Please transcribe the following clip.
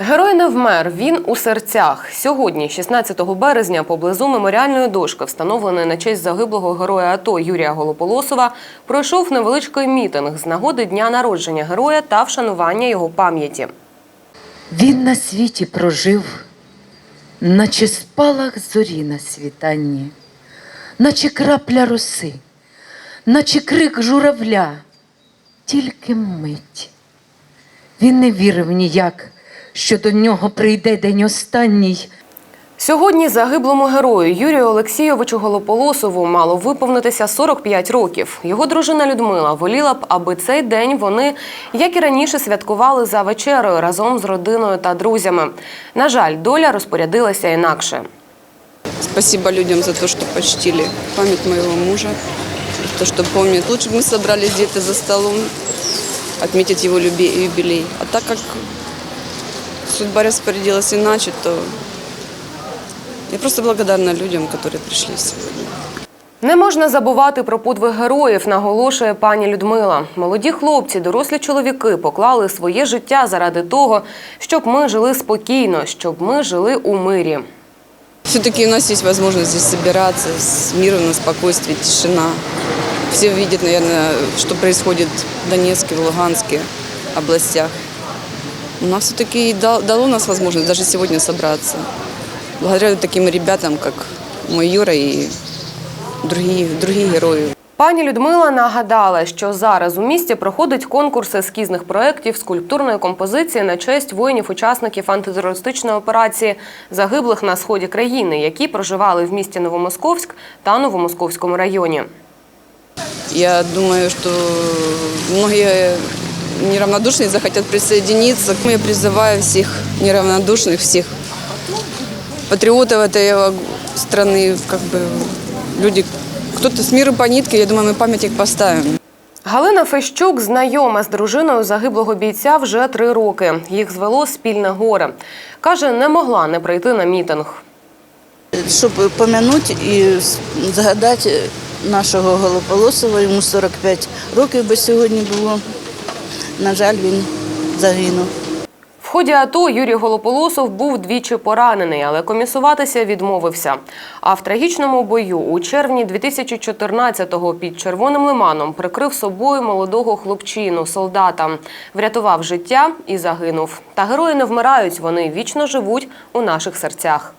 Герой не вмер, він у серцях. Сьогодні, 16 березня, поблизу меморіальної дошки, встановленої на честь загиблого героя АТО Юрія Голополосова, пройшов невеличкий мітинг з нагоди дня народження героя та вшанування його пам'яті. Він на світі прожив, наче спалах зорі на світанні, наче крапля роси, наче крик журавля, тільки мить. Він не вірив ніяк, що до нього прийде день останній. Сьогодні загиблому герою Юрію Олексійовичу Голополосову мало виповнитися 45 років. Його дружина Людмила воліла б, аби цей день вони, як і раніше, святкували за вечерою разом з родиною та друзями. На жаль, доля розпорядилася інакше. Спасибо людям за то, что почтили память моего мужа, то, что помнят. Лучше бы мы собрались где-то за столом, его люби- юбилей. А так как судьба распорядилась иначе, то я просто благодарна людям, которые пришли сегодня. Не можна забувати про подвиг героїв, наголошує пані Людмила. Молоді хлопці, дорослі чоловіки поклали своє життя заради того, щоб ми жили спокійно, щоб ми жили у мирі. Все-таки у нас есть возможность здесь собираться с миром, на спокойствие, тишина. Все видят, наверное, что происходит в Донецке, в Луганске областях. Но все-таки дало нас возможность даже сегодня собраться. Благодаря таким ребятам, как мой Юра и другие, другие герои. Пані Людмила нагадала, що зараз у місті проходить конкурс ескізних проєктів скульптурної композиції на честь воїнів-учасників антитерористичної операції, загиблих на сході країни, які проживали в місті Новомосковськ та Новомосковському районі. Я думаю, что многие неравнодушные захотят присоединиться. Я призываю всех неравнодушных, всех патриотов этой э, страны, как бы люди, кто-то с миру по нитке, я думаю, мы памятник поставим. Галина Фещук знайома з дружиною загиблого бійця вже три роки. Їх звело спільне горе. Каже, не могла не прийти на мітинг. щоб пом'янути і згадати нашого Голополосова. Йому 45 років би сьогодні було. На жаль, він загинув. В ході АТО Юрій Голополосов був двічі поранений, але комісуватися відмовився. А в трагічному бою у червні 2014-го під Червоним лиманом прикрив собою молодого хлопчину, солдата, врятував життя і загинув. Та герої не вмирають, вони вічно живуть у наших серцях.